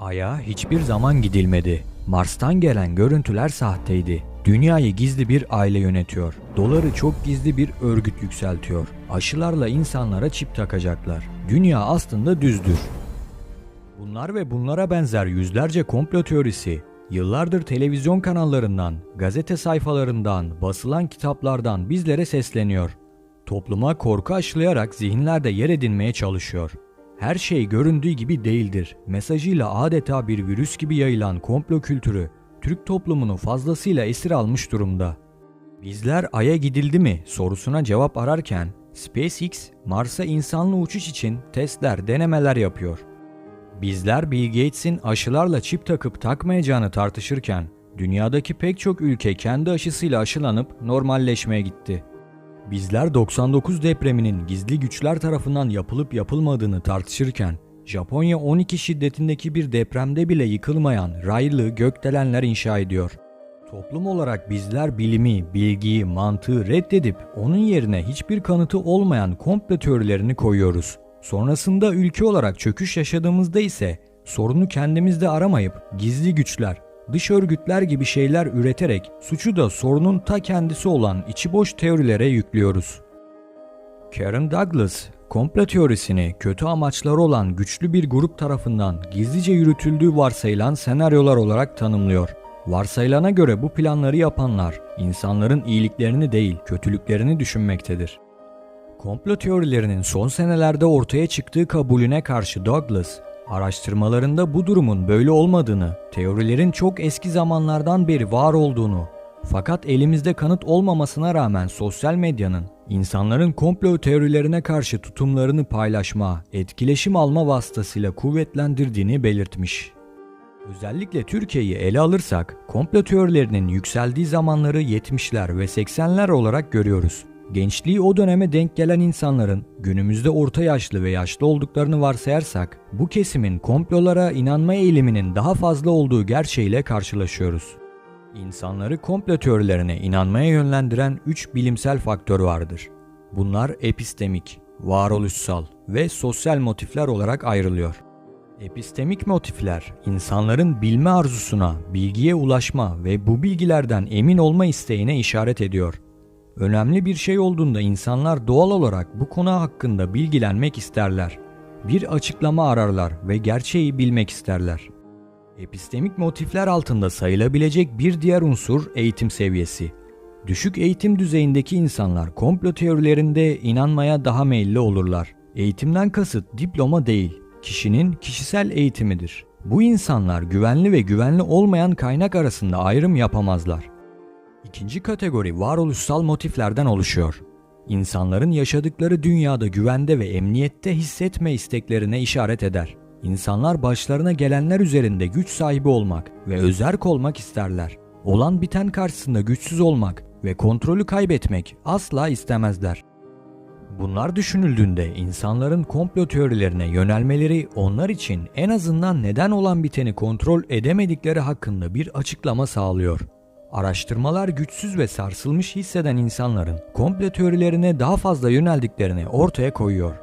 Ay'a hiçbir zaman gidilmedi. Mars'tan gelen görüntüler sahteydi. Dünyayı gizli bir aile yönetiyor. Doları çok gizli bir örgüt yükseltiyor. Aşılarla insanlara çip takacaklar. Dünya aslında düzdür. Bunlar ve bunlara benzer yüzlerce komplo teorisi yıllardır televizyon kanallarından, gazete sayfalarından, basılan kitaplardan bizlere sesleniyor. Topluma korku aşılayarak zihinlerde yer edinmeye çalışıyor. Her şey göründüğü gibi değildir. Mesajıyla adeta bir virüs gibi yayılan komplo kültürü Türk toplumunu fazlasıyla esir almış durumda. Bizler Ay'a gidildi mi sorusuna cevap ararken SpaceX Mars'a insanlı uçuş için testler, denemeler yapıyor. Bizler Bill Gates'in aşılarla çip takıp takmayacağını tartışırken dünyadaki pek çok ülke kendi aşısıyla aşılanıp normalleşmeye gitti. Bizler 99 depreminin gizli güçler tarafından yapılıp yapılmadığını tartışırken Japonya 12 şiddetindeki bir depremde bile yıkılmayan raylı gökdelenler inşa ediyor. Toplum olarak bizler bilimi, bilgiyi, mantığı reddedip onun yerine hiçbir kanıtı olmayan komplo teorilerini koyuyoruz. Sonrasında ülke olarak çöküş yaşadığımızda ise sorunu kendimizde aramayıp gizli güçler, dış örgütler gibi şeyler üreterek suçu da sorunun ta kendisi olan içi boş teorilere yüklüyoruz. Karen Douglas, komplo teorisini kötü amaçları olan güçlü bir grup tarafından gizlice yürütüldüğü varsayılan senaryolar olarak tanımlıyor. Varsayılana göre bu planları yapanlar insanların iyiliklerini değil kötülüklerini düşünmektedir. Komplo teorilerinin son senelerde ortaya çıktığı kabulüne karşı Douglas, araştırmalarında bu durumun böyle olmadığını, teorilerin çok eski zamanlardan beri var olduğunu, fakat elimizde kanıt olmamasına rağmen sosyal medyanın insanların komplo teorilerine karşı tutumlarını paylaşma, etkileşim alma vasıtasıyla kuvvetlendirdiğini belirtmiş. Özellikle Türkiye'yi ele alırsak komplo teorilerinin yükseldiği zamanları 70'ler ve 80'ler olarak görüyoruz. Gençliği o döneme denk gelen insanların günümüzde orta yaşlı ve yaşlı olduklarını varsayarsak bu kesimin komplolara inanma eğiliminin daha fazla olduğu gerçeğiyle karşılaşıyoruz. İnsanları komplo teorilerine inanmaya yönlendiren 3 bilimsel faktör vardır. Bunlar epistemik, varoluşsal ve sosyal motifler olarak ayrılıyor. Epistemik motifler, insanların bilme arzusuna, bilgiye ulaşma ve bu bilgilerden emin olma isteğine işaret ediyor. Önemli bir şey olduğunda insanlar doğal olarak bu konu hakkında bilgilenmek isterler. Bir açıklama ararlar ve gerçeği bilmek isterler. Epistemik motifler altında sayılabilecek bir diğer unsur eğitim seviyesi. Düşük eğitim düzeyindeki insanlar komplo teorilerinde inanmaya daha meyilli olurlar. Eğitimden kasıt diploma değil, kişinin kişisel eğitimidir. Bu insanlar güvenli ve güvenli olmayan kaynak arasında ayrım yapamazlar. İkinci kategori varoluşsal motiflerden oluşuyor. İnsanların yaşadıkları dünyada güvende ve emniyette hissetme isteklerine işaret eder. İnsanlar başlarına gelenler üzerinde güç sahibi olmak ve özerk olmak isterler. Olan biten karşısında güçsüz olmak ve kontrolü kaybetmek asla istemezler. Bunlar düşünüldüğünde insanların komplo teorilerine yönelmeleri onlar için en azından neden olan biteni kontrol edemedikleri hakkında bir açıklama sağlıyor. Araştırmalar güçsüz ve sarsılmış hisseden insanların komplo teorilerine daha fazla yöneldiklerini ortaya koyuyor.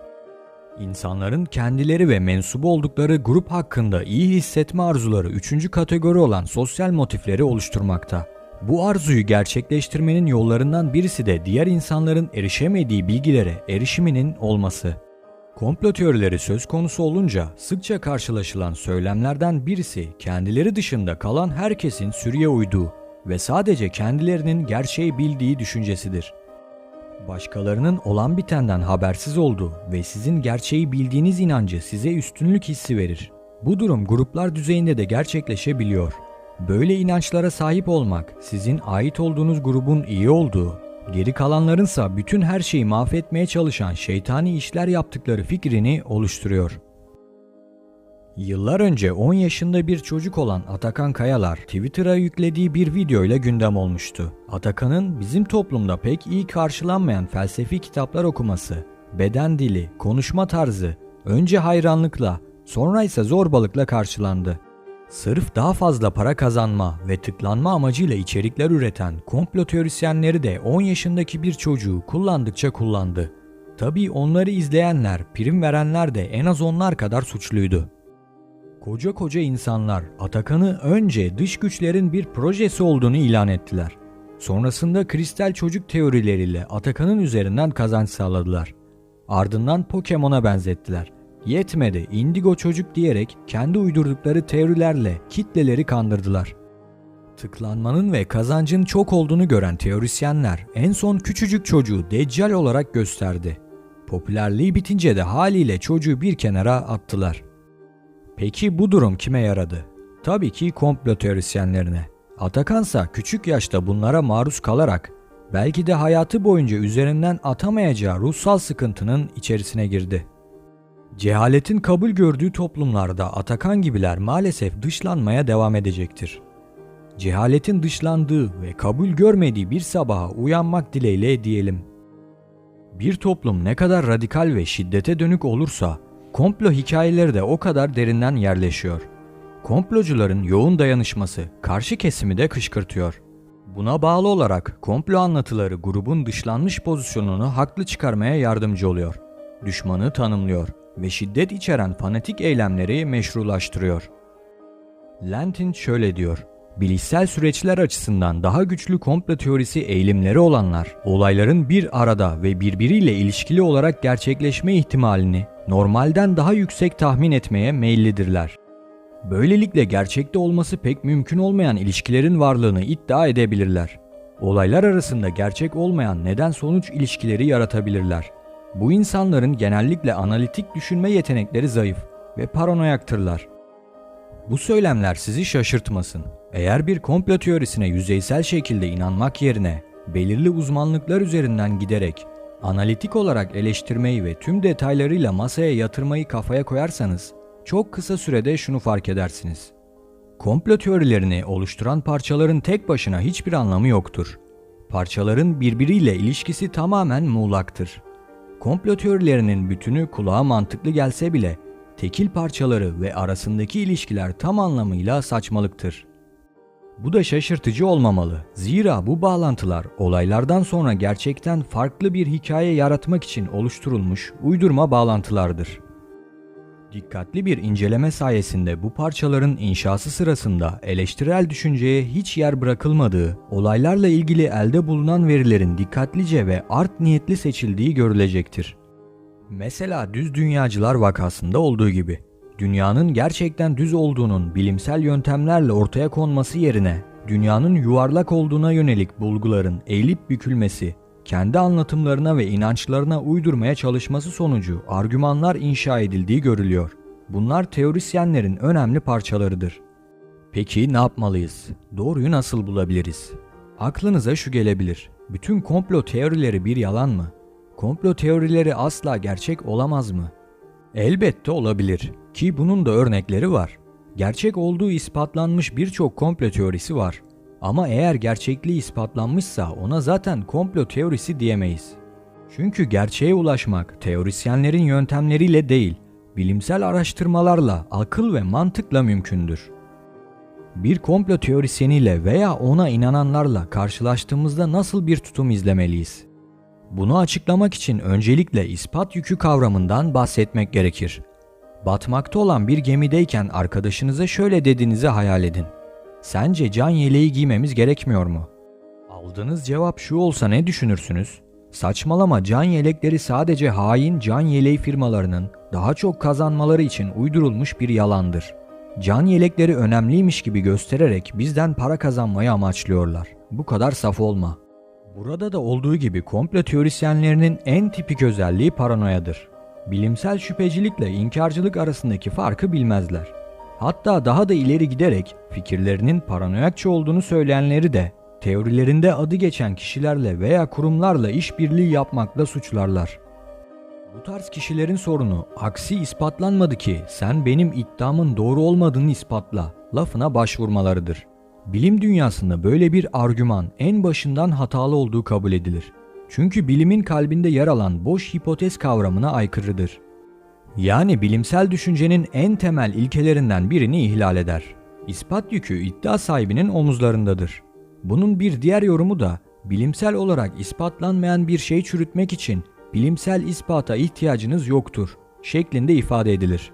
İnsanların kendileri ve mensubu oldukları grup hakkında iyi hissetme arzuları üçüncü kategori olan sosyal motifleri oluşturmakta. Bu arzuyu gerçekleştirmenin yollarından birisi de diğer insanların erişemediği bilgilere erişiminin olması. Komplo teorileri söz konusu olunca sıkça karşılaşılan söylemlerden birisi kendileri dışında kalan herkesin sürüye uyduğu ve sadece kendilerinin gerçeği bildiği düşüncesidir. Başkalarının olan bitenden habersiz olduğu ve sizin gerçeği bildiğiniz inancı size üstünlük hissi verir. Bu durum gruplar düzeyinde de gerçekleşebiliyor. Böyle inançlara sahip olmak sizin ait olduğunuz grubun iyi olduğu, geri kalanlarınsa bütün her şeyi mahvetmeye çalışan şeytani işler yaptıkları fikrini oluşturuyor. Yıllar önce 10 yaşında bir çocuk olan Atakan Kayalar Twitter'a yüklediği bir videoyla gündem olmuştu. Atakan'ın bizim toplumda pek iyi karşılanmayan felsefi kitaplar okuması, beden dili, konuşma tarzı önce hayranlıkla, sonra ise zorbalıkla karşılandı. Sırf daha fazla para kazanma ve tıklanma amacıyla içerikler üreten komplo teorisyenleri de 10 yaşındaki bir çocuğu kullandıkça kullandı. Tabii onları izleyenler, prim verenler de en az onlar kadar suçluydu. Koca koca insanlar Atakan'ı önce dış güçlerin bir projesi olduğunu ilan ettiler. Sonrasında kristal çocuk teorileriyle Atakan'ın üzerinden kazanç sağladılar. Ardından Pokemon'a benzettiler. Yetmedi, Indigo çocuk diyerek kendi uydurdukları teorilerle kitleleri kandırdılar. Tıklanmanın ve kazancın çok olduğunu gören teorisyenler en son küçücük çocuğu Deccal olarak gösterdi. Popülerliği bitince de haliyle çocuğu bir kenara attılar. Peki bu durum kime yaradı? Tabii ki komplo teorisyenlerine. Atakansa küçük yaşta bunlara maruz kalarak belki de hayatı boyunca üzerinden atamayacağı ruhsal sıkıntının içerisine girdi. Cehaletin kabul gördüğü toplumlarda Atakan gibiler maalesef dışlanmaya devam edecektir. Cehaletin dışlandığı ve kabul görmediği bir sabaha uyanmak dileğiyle diyelim. Bir toplum ne kadar radikal ve şiddete dönük olursa komplo hikayeleri de o kadar derinden yerleşiyor. Komplocuların yoğun dayanışması karşı kesimi de kışkırtıyor. Buna bağlı olarak komplo anlatıları grubun dışlanmış pozisyonunu haklı çıkarmaya yardımcı oluyor. Düşmanı tanımlıyor ve şiddet içeren fanatik eylemleri meşrulaştırıyor. Lentin şöyle diyor. Bilişsel süreçler açısından daha güçlü komplo teorisi eğilimleri olanlar, olayların bir arada ve birbiriyle ilişkili olarak gerçekleşme ihtimalini normalden daha yüksek tahmin etmeye meyillidirler. Böylelikle gerçekte olması pek mümkün olmayan ilişkilerin varlığını iddia edebilirler. Olaylar arasında gerçek olmayan neden-sonuç ilişkileri yaratabilirler. Bu insanların genellikle analitik düşünme yetenekleri zayıf ve paranoyaktırlar. Bu söylemler sizi şaşırtmasın. Eğer bir komplo teorisine yüzeysel şekilde inanmak yerine belirli uzmanlıklar üzerinden giderek analitik olarak eleştirmeyi ve tüm detaylarıyla masaya yatırmayı kafaya koyarsanız çok kısa sürede şunu fark edersiniz. Komplo teorilerini oluşturan parçaların tek başına hiçbir anlamı yoktur. Parçaların birbiriyle ilişkisi tamamen muğlaktır. Komplo teorilerinin bütünü kulağa mantıklı gelse bile tekil parçaları ve arasındaki ilişkiler tam anlamıyla saçmalıktır. Bu da şaşırtıcı olmamalı. Zira bu bağlantılar olaylardan sonra gerçekten farklı bir hikaye yaratmak için oluşturulmuş uydurma bağlantılardır. Dikkatli bir inceleme sayesinde bu parçaların inşası sırasında eleştirel düşünceye hiç yer bırakılmadığı, olaylarla ilgili elde bulunan verilerin dikkatlice ve art niyetli seçildiği görülecektir. Mesela düz dünyacılar vakasında olduğu gibi, dünyanın gerçekten düz olduğunun bilimsel yöntemlerle ortaya konması yerine, dünyanın yuvarlak olduğuna yönelik bulguların eğilip bükülmesi, kendi anlatımlarına ve inançlarına uydurmaya çalışması sonucu argümanlar inşa edildiği görülüyor. Bunlar teorisyenlerin önemli parçalarıdır. Peki ne yapmalıyız? Doğruyu nasıl bulabiliriz? Aklınıza şu gelebilir. Bütün komplo teorileri bir yalan mı? Komplo teorileri asla gerçek olamaz mı? Elbette olabilir ki bunun da örnekleri var. Gerçek olduğu ispatlanmış birçok komplo teorisi var. Ama eğer gerçekliği ispatlanmışsa ona zaten komplo teorisi diyemeyiz. Çünkü gerçeğe ulaşmak teorisyenlerin yöntemleriyle değil, bilimsel araştırmalarla, akıl ve mantıkla mümkündür. Bir komplo teorisyeniyle veya ona inananlarla karşılaştığımızda nasıl bir tutum izlemeliyiz? Bunu açıklamak için öncelikle ispat yükü kavramından bahsetmek gerekir. Batmakta olan bir gemideyken arkadaşınıza şöyle dediğinizi hayal edin. Sence can yeleği giymemiz gerekmiyor mu? Aldığınız cevap şu olsa ne düşünürsünüz? Saçmalama can yelekleri sadece hain can yeleği firmalarının daha çok kazanmaları için uydurulmuş bir yalandır. Can yelekleri önemliymiş gibi göstererek bizden para kazanmayı amaçlıyorlar. Bu kadar saf olma. Burada da olduğu gibi komplo teorisyenlerinin en tipik özelliği paranoyadır. Bilimsel şüphecilikle inkarcılık arasındaki farkı bilmezler. Hatta daha da ileri giderek fikirlerinin paranoyakça olduğunu söyleyenleri de teorilerinde adı geçen kişilerle veya kurumlarla işbirliği yapmakla suçlarlar. Bu tarz kişilerin sorunu aksi ispatlanmadı ki sen benim iddiamın doğru olmadığını ispatla lafına başvurmalarıdır. Bilim dünyasında böyle bir argüman en başından hatalı olduğu kabul edilir. Çünkü bilimin kalbinde yer alan boş hipotez kavramına aykırıdır. Yani bilimsel düşüncenin en temel ilkelerinden birini ihlal eder. İspat yükü iddia sahibinin omuzlarındadır. Bunun bir diğer yorumu da bilimsel olarak ispatlanmayan bir şey çürütmek için bilimsel ispata ihtiyacınız yoktur şeklinde ifade edilir.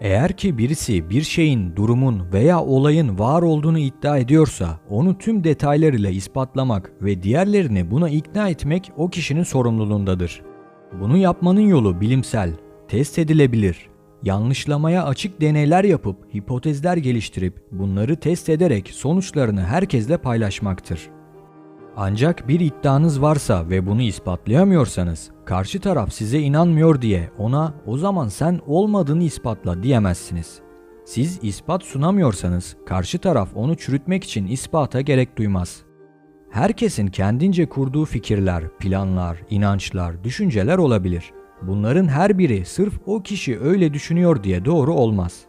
Eğer ki birisi bir şeyin, durumun veya olayın var olduğunu iddia ediyorsa, onu tüm detaylarıyla ispatlamak ve diğerlerini buna ikna etmek o kişinin sorumluluğundadır. Bunu yapmanın yolu bilimsel, test edilebilir, yanlışlamaya açık deneyler yapıp hipotezler geliştirip bunları test ederek sonuçlarını herkesle paylaşmaktır. Ancak bir iddianız varsa ve bunu ispatlayamıyorsanız, karşı taraf size inanmıyor diye ona o zaman sen olmadığını ispatla diyemezsiniz. Siz ispat sunamıyorsanız karşı taraf onu çürütmek için ispata gerek duymaz. Herkesin kendince kurduğu fikirler, planlar, inançlar, düşünceler olabilir. Bunların her biri sırf o kişi öyle düşünüyor diye doğru olmaz.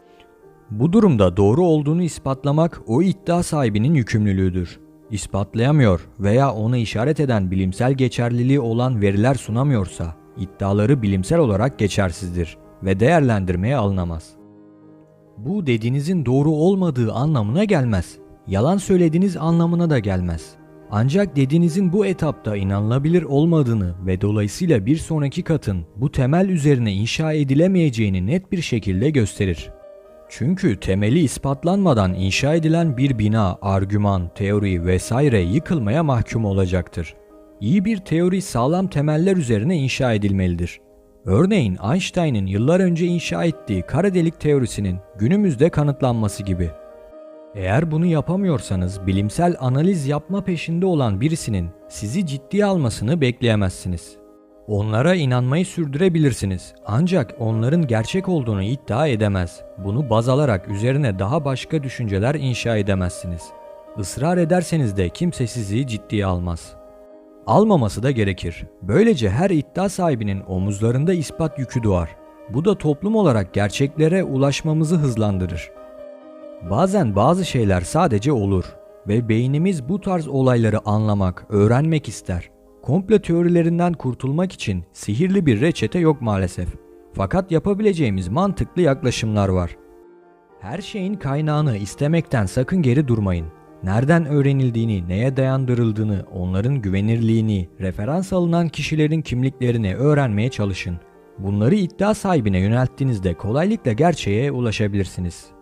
Bu durumda doğru olduğunu ispatlamak o iddia sahibinin yükümlülüğüdür. İspatlayamıyor veya ona işaret eden bilimsel geçerliliği olan veriler sunamıyorsa iddiaları bilimsel olarak geçersizdir ve değerlendirmeye alınamaz. Bu dediğinizin doğru olmadığı anlamına gelmez. Yalan söylediğiniz anlamına da gelmez. Ancak dediğinizin bu etapta inanılabilir olmadığını ve dolayısıyla bir sonraki katın bu temel üzerine inşa edilemeyeceğini net bir şekilde gösterir. Çünkü temeli ispatlanmadan inşa edilen bir bina, argüman, teori vesaire yıkılmaya mahkum olacaktır. İyi bir teori sağlam temeller üzerine inşa edilmelidir. Örneğin Einstein'ın yıllar önce inşa ettiği kara delik teorisinin günümüzde kanıtlanması gibi. Eğer bunu yapamıyorsanız bilimsel analiz yapma peşinde olan birisinin sizi ciddiye almasını bekleyemezsiniz. Onlara inanmayı sürdürebilirsiniz ancak onların gerçek olduğunu iddia edemez. Bunu baz alarak üzerine daha başka düşünceler inşa edemezsiniz. Israr ederseniz de kimse sizi ciddiye almaz. Almaması da gerekir. Böylece her iddia sahibinin omuzlarında ispat yükü doğar. Bu da toplum olarak gerçeklere ulaşmamızı hızlandırır. Bazen bazı şeyler sadece olur ve beynimiz bu tarz olayları anlamak, öğrenmek ister. Komplo teorilerinden kurtulmak için sihirli bir reçete yok maalesef. Fakat yapabileceğimiz mantıklı yaklaşımlar var. Her şeyin kaynağını istemekten sakın geri durmayın. Nereden öğrenildiğini, neye dayandırıldığını, onların güvenirliğini, referans alınan kişilerin kimliklerini öğrenmeye çalışın. Bunları iddia sahibine yönelttiğinizde kolaylıkla gerçeğe ulaşabilirsiniz.